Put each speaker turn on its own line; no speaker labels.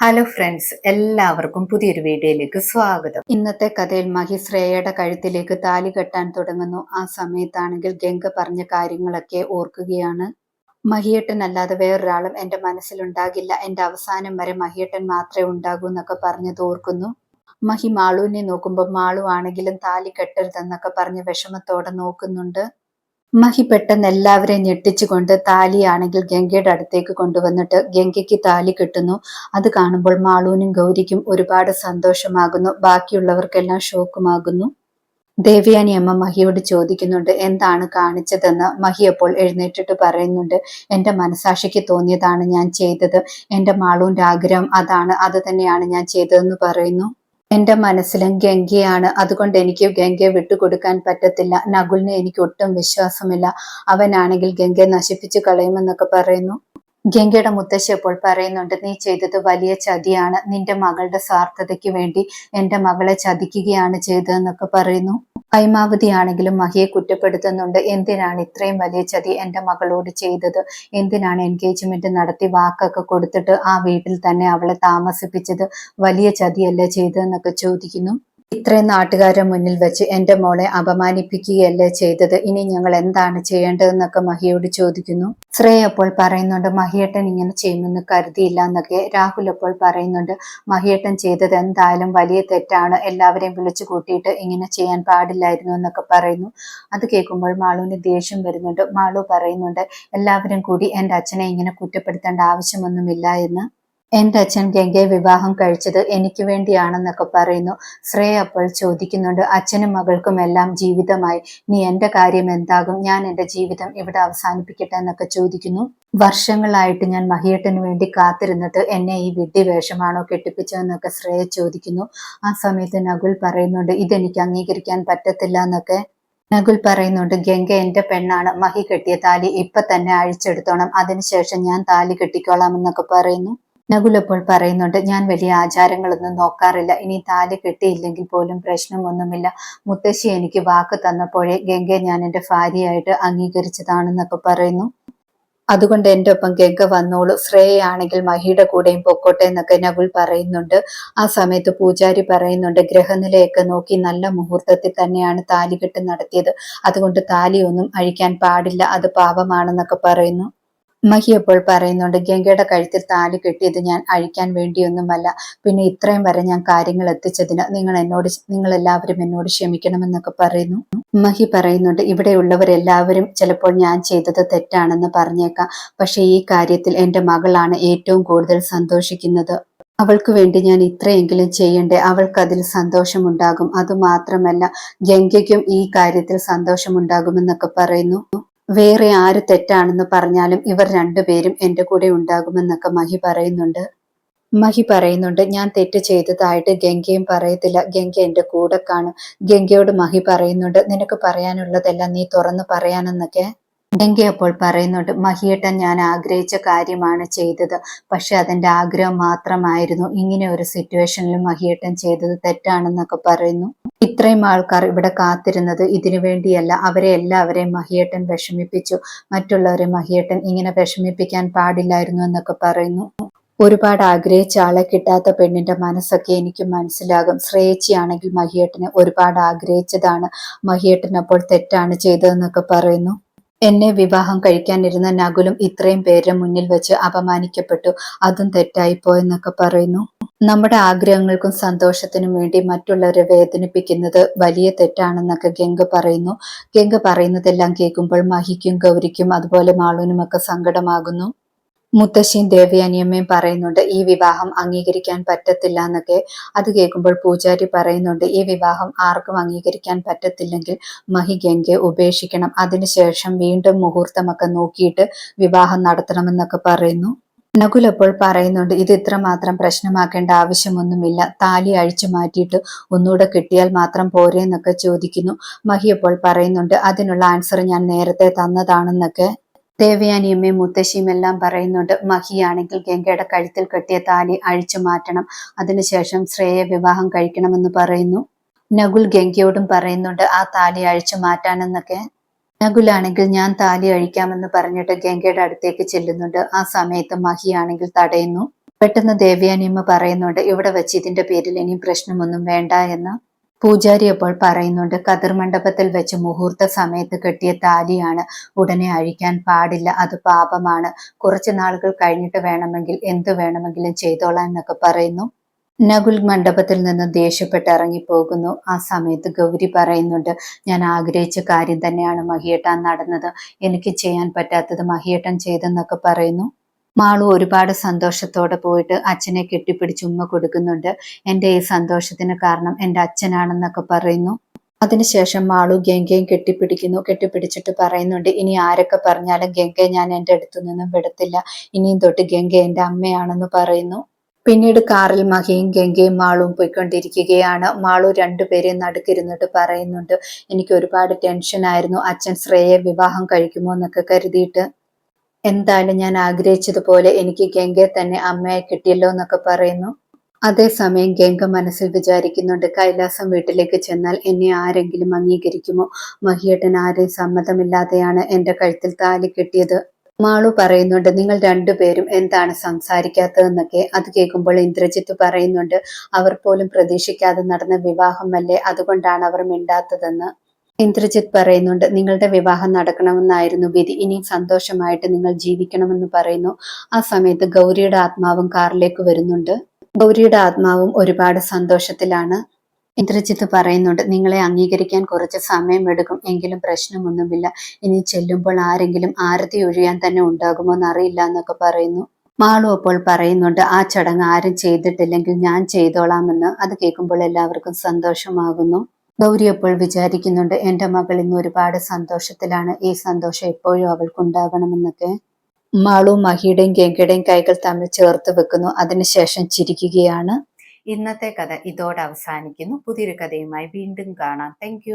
Hello friends എല്ലാവർക്കും പുതിയൊരു വീഡിയോയിലേക്ക് സ്വാഗതം. ഇന്നത്തെ കഥയിൽ മഹി ശ്രേയയുടെ കഴുത്തിലേക്ക് താലി കെട്ടാൻ തുടങ്ങുന്നു. ആ സമയത്താണെങ്കിൽ ഗംഗ പറഞ്ഞ കാര്യങ്ങളൊക്കെ ഓർക്കുകയാണ്. മഹിയേട്ടനല്ലാതെ വേറൊരാളും എന്റെ മനസ്സിലുണ്ടാകില്ല. എന്റെ അവസാനം വരെ മഹിയേട്ടൻ മാത്രമേ ഉണ്ടാകൂ എന്നൊക്കെ പറഞ്ഞത് ഓർക്കുന്നു. മഹി മാളുവിനെ നോക്കുമ്പോൾ മാളു ആണെങ്കിലും താലി കെട്ടരുതെന്നൊക്കെ പറഞ്ഞ് വിഷമത്തോടെ നോക്കുന്നുണ്ട്. മഹി പെട്ടെന്ന് എല്ലാവരെയും ഞെട്ടിച്ചുകൊണ്ട് താലിയാണെങ്കിൽ ഗംഗയുടെ അടുത്തേക്ക് കൊണ്ടുവന്നിട്ട് ഗംഗയ്ക്ക് താലി കെട്ടുന്നു. അത് കാണുമ്പോൾ മാളൂനും ഗൗരിക്കും ഒരുപാട് സന്തോഷമാകുന്നു. ബാക്കിയുള്ളവർക്കെല്ലാം ഷോക്കുമാകുന്നു. ദേവയാനി അമ്മ മഹിയോട് ചോദിക്കുന്നുണ്ട് എന്താണ് കാണിച്ചതെന്ന്? മഹി അപ്പോൾ എഴുന്നേറ്റിട്ട് പറയുന്നുണ്ട് എന്റെ മനസാക്ഷിക്ക് തോന്നിയതാണ് ഞാൻ ചെയ്തത്. എന്റെ മാളൂന്റെ ആഗ്രഹം അതാണ്. അത് തന്നെയാണ് ഞാൻ ചെയ്തതെന്ന് പറയുന്നു. എന്റെ മനസ്സിലും ഗംഗയാണ്. അതുകൊണ്ട് എനിക്ക് ഗംഗയെ വിട്ടുകൊടുക്കാൻ പറ്റത്തില്ല. നകുലിന് എനിക്ക് ഒട്ടും വിശ്വാസമില്ല. അവനാണെങ്കിൽ ഗംഗയെ നശിപ്പിച്ചു കളയുമെന്നൊക്കെ പറയുന്നു. ഗംഗയുടെ മുത്തശ്ശി അപ്പോൾ പറയുന്നുണ്ട് നീ ചെയ്തത് വലിയ ചതിയാണ്. നിന്റെ മകളുടെ സ്വാർത്ഥതയ്ക്ക് വേണ്ടി എന്റെ മകളെ ചതിക്കുകയാണ് ചെയ്തതെന്നൊക്കെ പറയുന്നു. ഹൈമാവതി ആണെങ്കിലും മഹിയെ കുറ്റപ്പെടുത്തുന്നുണ്ട്. എന്തിനാണ് ഇത്രയും വലിയ ചതി എന്റെ മകളോട് ചെയ്തത്? എന്തിനാണ് എൻഗേജ്മെന്റ് നടത്തി വാക്കൊക്കെ കൊടുത്തിട്ട് ആ വീട്ടിൽ തന്നെ അവളെ താമസിപ്പിച്ചത്? വലിയ ചതിയല്ലേ ചെയ്തതെന്നൊക്കെ ചോദിക്കുന്നു. ഇത്രയും നാട്ടുകാരെ മുന്നിൽ വെച്ച് എന്റെ മോളെ അപമാനിപ്പിക്കുകയല്ലേ ചെയ്തത്? ഇനി ഞങ്ങൾ എന്താണ് ചെയ്യേണ്ടതെന്നൊക്കെ മഹിയോട് ചോദിക്കുന്നു. ശ്രേയ അപ്പോൾ പറയുന്നുണ്ട് മഹിയേട്ടൻ ഇങ്ങനെ ചെയ്യുമെന്ന് കരുതിയില്ല എന്നൊക്കെ രാഹുൽ അപ്പോൾ പറയുന്നുണ്ട് മഹിയേട്ടൻ ചെയ്തത് എന്തായാലും വലിയ തെറ്റാണ്. എല്ലാവരെയും വിളിച്ചു കൂട്ടിയിട്ട് ഇങ്ങനെ ചെയ്യാൻ പാടില്ലായിരുന്നു എന്നൊക്കെ പറയുന്നു. അത് കേൾക്കുമ്പോൾ മാളുവിന് ദേഷ്യം വരുന്നുണ്ട്. മാളു പറയുന്നുണ്ട് എല്ലാവരും കൂടി എന്റെ അച്ഛനെ ഇങ്ങനെ കുറ്റപ്പെടുത്തേണ്ട ആവശ്യമൊന്നുമില്ല എന്ന്. എന്റെ അച്ഛൻ ഗംഗയെ വിവാഹം കഴിച്ചത് എനിക്ക് വേണ്ടിയാണെന്നൊക്കെ പറയുന്നു. ശ്രേയ അപ്പോൾ ചോദിക്കുന്നുണ്ട് അച്ഛനും മകൾക്കും എല്ലാം ജീവിതമായി നീ എന്റെ കാര്യം എന്താകും? ഞാൻ എന്റെ ജീവിതം ഇവിടെ അവസാനിപ്പിക്കട്ടെ എന്നൊക്കെ ചോദിക്കുന്നു. വർഷങ്ങളായിട്ട് ഞാൻ മഹിയേട്ടന് വേണ്ടി കാത്തിരുന്നിട്ട് എന്നെ ഈ വിഡ്ഢി വേഷമാണോ കെട്ടിപ്പിച്ചതെന്നൊക്കെ ശ്രേയ ചോദിക്കുന്നു. ആ സമയത്ത് നകുൽ പറയുന്നുണ്ട് ഇതെനിക്ക് അംഗീകരിക്കാൻ പറ്റത്തില്ല എന്നൊക്കെ. നകുൽ പറയുന്നുണ്ട് ഗംഗ എന്റെ പെണ്ണാണ് മഹി കെട്ടിയ താലി ഇപ്പൊ തന്നെ അഴിച്ചെടുത്തോണം അതിനുശേഷം ഞാൻ താലി കെട്ടിക്കോളാം എന്നൊക്കെ പറയുന്നു. നകുൽ അപ്പോൾ പറയുന്നുണ്ട് ഞാൻ വലിയ ആചാരങ്ങളൊന്നും നോക്കാറില്ല. ഇനി താലി കെട്ടിയില്ലെങ്കിൽ പോലും പ്രശ്നമൊന്നുമില്ല. മുത്തശ്ശി എനിക്ക് വാക്ക് തന്നപ്പോഴേ ഗംഗയെ ഞാൻ എന്റെ ഭാര്യയായിട്ട് അംഗീകരിച്ചതാണെന്നൊക്കെ പറയുന്നു. അതുകൊണ്ട് എന്റെ ഒപ്പം ഗംഗ വന്നോളൂ. ശ്രേയയാണെങ്കിൽ മഹിയുടെ കൂടെയും പൊക്കോട്ടെ എന്നൊക്കെ നകുൽ പറയുന്നുണ്ട്. ആ സമയത്ത് പൂജാരി പറയുന്നുണ്ട് ഗ്രഹനിലയൊക്കെ നോക്കി നല്ല മുഹൂർത്തത്തിൽ തന്നെയാണ് താലികെട്ട് നടത്തിയത്. അതുകൊണ്ട് താലിയൊന്നും അഴിക്കാൻ പാടില്ല. അത് പാപമാണെന്നൊക്കെ പറയുന്നു. മഹി അപ്പോൾ പറയുന്നുണ്ട് ഗംഗയുടെ കഴുത്തിൽ താലി കെട്ടിയത് ഞാൻ അഴിക്കാൻ വേണ്ടിയൊന്നുമല്ല. പിന്നെ ഇത്രയും വരെ ഞാൻ കാര്യങ്ങൾ എത്തിച്ചതിന് നിങ്ങൾ എന്നോട് നിങ്ങൾ എല്ലാവരും എന്നോട് ക്ഷമിക്കണമെന്നൊക്കെ പറയുന്നു. മഹി പറയുന്നുണ്ട് ഇവിടെയുള്ളവരെല്ലാവരും ചിലപ്പോൾ ഞാൻ ചെയ്തത് തെറ്റാണെന്ന് പറഞ്ഞേക്കാം. പക്ഷേ ഈ കാര്യത്തിൽ എന്റെ മകളാണ് ഏറ്റവും കൂടുതൽ സന്തോഷിക്കുന്നത്. അവൾക്ക് വേണ്ടി ഞാൻ ഇത്രയെങ്കിലും ചെയ്യണ്ടേ അവൾക്കതിൽ സന്തോഷമുണ്ടാകും. അതുമാത്രമല്ല ഗംഗയ്ക്കും ഈ കാര്യത്തിൽ സന്തോഷമുണ്ടാകുമെന്നൊക്കെ പറയുന്നു. വേറെ ആര് തെറ്റാണെന്ന് പറഞ്ഞാലും ഇവർ രണ്ടുപേരും എന്റെ കൂടെ ഉണ്ടാകുമെന്നൊക്കെ മഹി പറയുന്നുണ്ട്. മഹി പറയുന്നുണ്ട് ഞാൻ തെറ്റ് ചെയ്തതായിട്ട് ഗംഗയും പറയത്തില്ല. ഗംഗ എന്റെ കൂടെ കാണും. ഗംഗയോട് മഹി പറയുന്നുണ്ട് നിനക്ക് പറയാനുള്ളതെല്ലാം നീ തുറന്നു പറയാനെന്നൊക്കെ. ഗംഗ അപ്പോൾ പറയുന്നുണ്ട് മഹിയേട്ടൻ ഞാൻ ആഗ്രഹിച്ച കാര്യമാണ് ചെയ്തത്. പക്ഷെ അതിന്റെ ആഗ്രഹം മാത്രമായിരുന്നു. ഇങ്ങനെ ഒരു സിറ്റുവേഷനിൽ മഹിയേട്ടൻ ചെയ്തത് തെറ്റാണെന്നൊക്കെ പറയുന്നു. ഇത്രയും ആൾക്കാർ ഇവിടെ കാത്തിരുന്നത് ഇതിനു വേണ്ടിയല്ല. അവരെ എല്ലാവരെയും മഹിയേട്ടൻ വിഷമിപ്പിച്ചു. മറ്റുള്ളവരെ മഹിയേട്ടൻ ഇങ്ങനെ വിഷമിപ്പിക്കാൻ പാടില്ലായിരുന്നു എന്നൊക്കെ പറയുന്നു. ഒരുപാട് ആഗ്രഹിച്ച ആളെ കിട്ടാത്ത പെണ്ണിന്റെ മനസ്സൊക്കെ എനിക്ക് മനസ്സിലാകും. ശ്രേയച്ചിയാണെങ്കിൽ മഹിയേട്ടനെ ഒരുപാട് ആഗ്രഹിച്ചതാണ്. മഹിയേട്ടൻ അപ്പോൾ തെറ്റാണ് ചെയ്തതെന്നൊക്കെ പറയുന്നു. എന്നെ വിവാഹം കഴിക്കാനിരുന്ന നകുലും ഇത്രയും പേരുടെ മുന്നിൽ വെച്ച് അപമാനിക്കപ്പെട്ടു. അതും തെറ്റായിപ്പോയെന്നൊക്കെ പറയുന്നു. നമ്മുടെ ആഗ്രഹങ്ങൾക്കും സന്തോഷത്തിനും വേണ്ടി മറ്റുള്ളവരെ വേദനിപ്പിക്കുന്നത് വലിയ തെറ്റാണെന്നൊക്കെ ഗംഗ പറയുന്നു. ഗംഗ പറയുന്നതെല്ലാം കേൾക്കുമ്പോൾ മഹിക്കും ഗൗരിക്കും അതുപോലെ മാളൂനുമൊക്കെ സങ്കടമാകുന്നു. മുത്തശ്ശിയും ദേവയാനിയമ്മയും പറയുന്നുണ്ട് ഈ വിവാഹം അംഗീകരിക്കാൻ പറ്റത്തില്ല എന്നൊക്കെ അത് കേൾക്കുമ്പോൾ പൂജാരി പറയുന്നുണ്ട് ഈ വിവാഹം ആർക്കും അംഗീകരിക്കാൻ പറ്റത്തില്ലെങ്കിൽ മഹി ഗംഗയെ ഉപേക്ഷിക്കണം. അതിനുശേഷം വീണ്ടും മുഹൂർത്തമൊക്കെ നോക്കിയിട്ട് വിവാഹം നടത്തണമെന്നൊക്കെ പറയുന്നു. നകുൽ അപ്പോൾ പറയുന്നുണ്ട് ഇത് ഇത്രമാത്രം പ്രശ്നമാക്കേണ്ട ആവശ്യമൊന്നുമില്ല. താലി അഴിച്ചു മാറ്റിയിട്ട് ഒന്നുകൂടെ കിട്ടിയാൽ മാത്രം പോരെ എന്നൊക്കെ ചോദിക്കുന്നു. മഹി അപ്പോൾ പറയുന്നുണ്ട് അതിനുള്ള ആൻസർ ഞാൻ നേരത്തെ തന്നതാണെന്നൊക്കെ. ദേവയാനിയമ്മയും മുത്തശ്ശിയും എല്ലാം പറയുന്നുണ്ട് മഹിയാണെങ്കിൽ ഗംഗയുടെ കഴുത്തിൽ കെട്ടിയ താലി അഴിച്ചു മാറ്റണം. അതിനുശേഷം ശ്രേയ വിവാഹം കഴിക്കണമെന്ന് പറയുന്നു. നകുൽ ഗംഗയോടും പറയുന്നുണ്ട് ആ താലി അഴിച്ചു മാറ്റാനെന്നൊക്കെ. നകുലാണെങ്കിൽ ഞാൻ താലി അഴിക്കാമെന്ന് പറഞ്ഞിട്ട് ഗംഗയുടെ അടുത്തേക്ക് ചെല്ലുന്നുണ്ട്. ആ സമയത്ത് മഹിയാണെങ്കിൽ തടയുന്നു. പെട്ടെന്ന് ദേവയാനിയമ്മ പറയുന്നുണ്ട് ഇവിടെ വെച്ച് ഇതിന്റെ പേരിൽ ഇനിയും പ്രശ്നമൊന്നും വേണ്ട എന്ന്. പൂജാരി അപ്പോൾ പറയുന്നുണ്ട് കതിർ മണ്ഡപത്തിൽ വെച്ച് മുഹൂർത്ത സമയത്ത് കെട്ടിയ താലിയാണ് ഉടനെ അഴിക്കാൻ പാടില്ല അത് പാപമാണ്. കുറച്ചു നാളുകൾ കഴിഞ്ഞിട്ട് വേണമെങ്കിൽ എന്തു വേണമെങ്കിലും ചെയ്തോളാം എന്നൊക്കെ പറയുന്നു. നകുൽ മണ്ഡപത്തിൽ നിന്ന് ദേഷ്യപ്പെട്ട് ഇറങ്ങിപ്പോകുന്നു. ആ സമയത്ത് ഗൗരി പറയുന്നുണ്ട് ഞാൻ ആഗ്രഹിച്ച കാര്യം തന്നെയാണ് മഹിയേട്ടാൻ നടന്നത്. എനിക്ക് ചെയ്യാൻ പറ്റാത്തത് മഹിയേട്ടൻ ചെയ്തെന്നൊക്കെ പറയുന്നു. മാളു ഒരുപാട് സന്തോഷത്തോടെ പോയിട്ട് അച്ഛനെ കെട്ടിപ്പിടിച്ച് ഉമ്മ കൊടുക്കുന്നുണ്ട്. എന്റെ ഈ സന്തോഷത്തിന് കാരണം എന്റെ അച്ഛനാണെന്നൊക്കെ പറയുന്നു. അതിനുശേഷം മാളു ഗംഗയും കെട്ടിപ്പിടിക്കുന്നു. കെട്ടിപ്പിടിച്ചിട്ട് പറയുന്നുണ്ട് ഇനി ആരൊക്കെ പറഞ്ഞാലും ഗംഗയെ ഞാൻ എന്റെ അടുത്തു നിന്നും വിടത്തില്ല. ഇനിയും തൊട്ട് ഗംഗ എന്റെ അമ്മയാണെന്ന് പറയുന്നു. പിന്നീട് കാറിൽ മഹിയും ഗംഗയും മാളും പോയിക്കൊണ്ടിരിക്കുകയാണ്. മാളു രണ്ടുപേരെയും നടുക്കിരുന്നിട്ട് പറയുന്നുണ്ട് എനിക്ക് ഒരുപാട് ടെൻഷൻ ആയിരുന്നു അച്ഛൻ ശ്രേയെ വിവാഹം കഴിക്കുമോ എന്നൊക്കെ കരുതിയിട്ട്. എന്തായാലും ഞാൻ ആഗ്രഹിച്ചതുപോലെ എനിക്ക് ഗംഗയെ തന്നെ അമ്മയായി കിട്ടിയല്ലോ എന്നൊക്കെ പറയുന്നു. അതേസമയം ഗംഗ മനസ്സിൽ വിചാരിക്കുന്നുണ്ട് കൈലാസം വീട്ടിലേക്ക് ചെന്നാൽ എന്നെ ആരെങ്കിലും അംഗീകരിക്കുമോ? മഹിയേട്ടൻ ആരെയും സമ്മതമില്ലാതെയാണ് എന്റെ കഴുത്തിൽ താലി കിട്ടിയത്. മാളു പറയുന്നുണ്ട് നിങ്ങൾ രണ്ടുപേരും എന്താണ് സംസാരിക്കാത്തതെന്നൊക്കെ? അത് കേൾക്കുമ്പോൾ ഇന്ദ്രജിത്ത് പറയുന്നുണ്ട് അവർ പോലും പ്രതീക്ഷിക്കാതെ നടന്ന വിവാഹമല്ലേ? അതുകൊണ്ടാണ് അവർ മിണ്ടാത്തതെന്ന്. ഇന്ദ്രജിത്ത് പറയുന്നുണ്ട് നിങ്ങളുടെ വിവാഹം നടക്കണമെന്നായിരുന്നു വിധി. ഇനി സന്തോഷമായിട്ട് നിങ്ങൾ ജീവിക്കണമെന്ന് പറയുന്നു. ആ സമയത്ത് ഗൗരിയുടെ ആത്മാവും കാറിലേക്ക് വരുന്നുണ്ട്. ഗൗരിയുടെ ആത്മാവും ഒരുപാട് സന്തോഷത്തിലാണ്. ഇന്ദ്രജിത്ത് പറയുന്നുണ്ട് നിങ്ങളെ അംഗീകരിക്കാൻ കുറച്ച് സമയം എടുക്കും. എങ്കിലും പ്രശ്നമൊന്നുമില്ല. ഇനി ചെല്ലുമ്പോൾ ആരെങ്കിലും ആരതി ഒഴിയാൻ തന്നെ ഉണ്ടാകുമോ എന്നറിയില്ല എന്നൊക്കെ പറയുന്നു. മാളു അപ്പോൾ പറയുന്നുണ്ട് ആ ചടങ്ങ് ആരും ചെയ്തിട്ടില്ലെങ്കിൽ ഞാൻ ചെയ്തോളാമെന്ന്. അത് കേൾക്കുമ്പോൾ എല്ലാവർക്കും സന്തോഷമാകുന്നു. ഗൗരി അപ്പോൾ വിചാരിക്കുന്നുണ്ട് എന്റെ മകൾ ഇന്ന് ഒരുപാട് സന്തോഷത്തിലാണ്. ഈ സന്തോഷം എപ്പോഴും അവൾക്കുണ്ടാകണമെന്നൊക്കെ മാളു മഹിയുടെയും ഗംഗയുടെയും കൈകൾ തമ്മിൽ ചേർത്ത് വെക്കുന്നു. അതിനുശേഷം ചിരിക്കുകയാണ്. ഇന്നത്തെ കഥ ഇതോടെ അവസാനിക്കുന്നു. പുതിയൊരു കഥയുമായി വീണ്ടും കാണാം. താങ്ക്